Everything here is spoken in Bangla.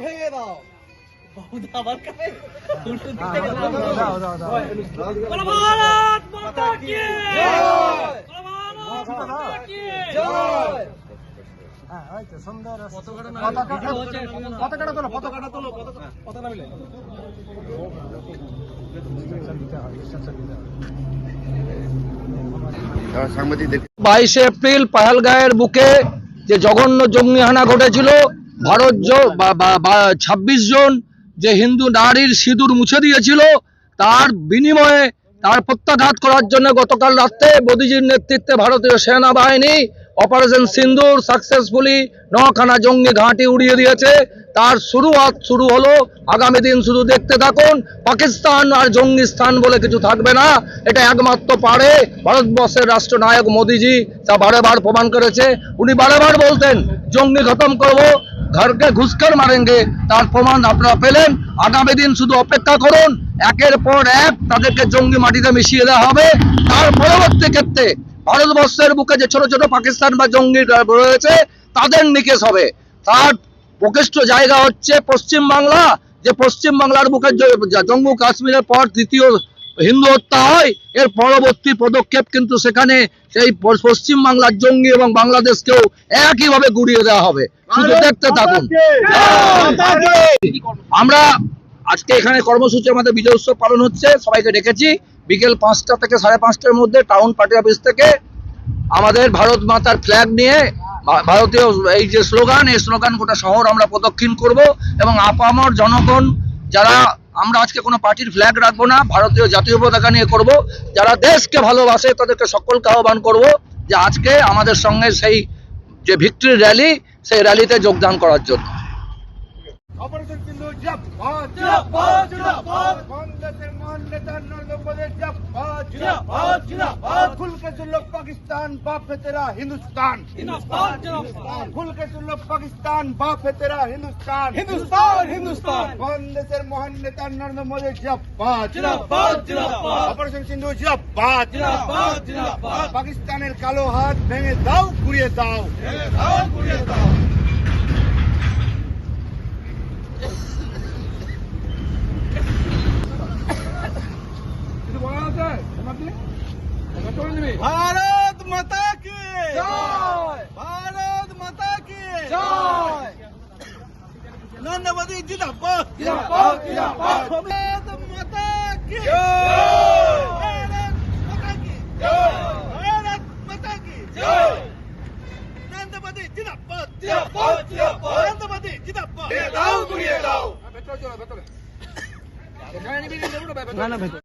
ভেঙে দাও আবার খাবে দাও, দাও, দাও, দাও। ভারত মাতা কি জয়! দাও। হ্যাঁ, ওই তো, সুন্দর পতাকাটা তোলো, পতাকাটা তোলো, পতাকা- পতাকা মিলে। Instruction দিতে হয়। সাংবাদিকদের বাইশে এপ্রিল পাহালগাঁয়ের বুকে যে জঘন্য জঙ্গি হানা ঘটেছিল ভারত ছাব্বিশ জন যে হিন্দু নারীর সিঁদুর মুছে দিয়েছিল, তার বিনিময়ে তার প্রত্যাঘাত করার জন্য গতকাল রাত্রে মোদীজির নেতৃত্বে ভারতীয় সেনাবাহিনী অপারেশন সিন্দুর সাকসেসফুলি নখানা জঙ্গি ঘাঁটি উড়িয়ে দিয়েছে। তার শুরুয়াত শুরু হলো, আগামী দিন শুধু দেখতে থাকুন, পাকিস্তান আর জঙ্গিস্তান বলে কিছু থাকবে না, এটা একমাত্র পারে ভারতবর্ষের রাষ্ট্রনায়ক মোদীজি তা বারেবার প্রমাণ করেছে। উনি বারেবার বলতেন, জঙ্গি খতম করব ঘরকে ঘুষকার মারেঙ্গে তার প্রমাণ আপনারা পেলেন। আগামী দিন শুধু অপেক্ষা করুন, একের পর এক তাদেরকে জঙ্গি মাটিতে মিশিয়ে দেওয়া হবে। তার পরবর্তী ক্ষেত্রে ভারতবর্ষের বুকে যে ছোট ছোট পাকিস্তান বা জঙ্গি রয়েছে, তাদের নিকেশ হবে। তার প্রকৃষ্ট জায়গা হচ্ছে পশ্চিম বাংলা যে পশ্চিম বাংলার বুকে জম্মু কাশ্মীরের পর দ্বিতীয় হিন্দু হত্যা হয় এর পরবর্তী পদক্ষেপ কিন্তু সেখানে সেই পশ্চিম বাংলার জঙ্গি এবং বাংলাদেশকেও একইভাবে গুড়িয়ে দেওয়া হবে। শুধু দেখতে থাকুন। আমরা আজকে এখানে কর্মসূচি আমাদের বিজয় উৎসব পালন হচ্ছে সবাইকে ডেকেছি। বিকেল পাঁচটা থেকে সাড়ে পাঁচটার মধ্যে টাউন পার্টি অফিস থেকে আমাদের ভারত মাতার ফ্ল্যাগ নিয়ে ভারতীয় এই যে স্লোগান এই স্লোগান গোটা শহর আমরা প্রদক্ষিণ করব এবং আপামর জনগণ যারা আমরা আজকে কোনো পার্টির ফ্ল্যাগ রাখব না ভারতীয় জাতীয় পতাকা নিয়ে করব যারা দেশকে ভালোবাসে তাদেরকে সকলকে আহ্বান করব যে আজকে আমাদের সঙ্গে সেই যে ভিক্টরি র্যালি সেই র্যালিতে যোগদান করার জন্য অপারেশন। বাংলাদেশের নেতা নরেন্দ্র মোদী। खुल के सुन लो पाकिस्तान बाप है तेरा हिंदुस्तान জিন্দাবাদ জিন্দাবাদ खुल के सुन लो पाकिस्तान बाप है तेरा हिंदुस्तान হিন্দুস্তান হিন্দুস্তান বাংলাদেশের মহান নেতা নরেন্দ্র মোদী জিন্দাবাদ জিন্দাবাদ জিন্দাবাদ অপারেশন সিন্ধু জিন্দাবাদ জিন্দাবাদ জিন্দাবাদ পাকিস্তানের কালো হাত ভেঙে দাও ঘুরিয়ে দাও দাও ঘুরিয়ে দাও ভারত মাতা কি জয়! ভারত মাতা কি জয়! নরেন্দ্র মোদী জিন্দাবাদ জিন্দাবাদ, জিন্দাবাদ। ভারত মাতা কি জয়! ভারত মাতা কি জয়! ভারত মাতা কি জয়! নরেন্দ্র মোদী জিন্দাবাদ জিন্দাবাদ, জিন্দাবাদ। নরেন্দ্র মোদী জিন্দাবাদ দাও ঘুরিয়ে দাও ভেতরে চলো ভেতরে এখানে নিবি না ভেতরে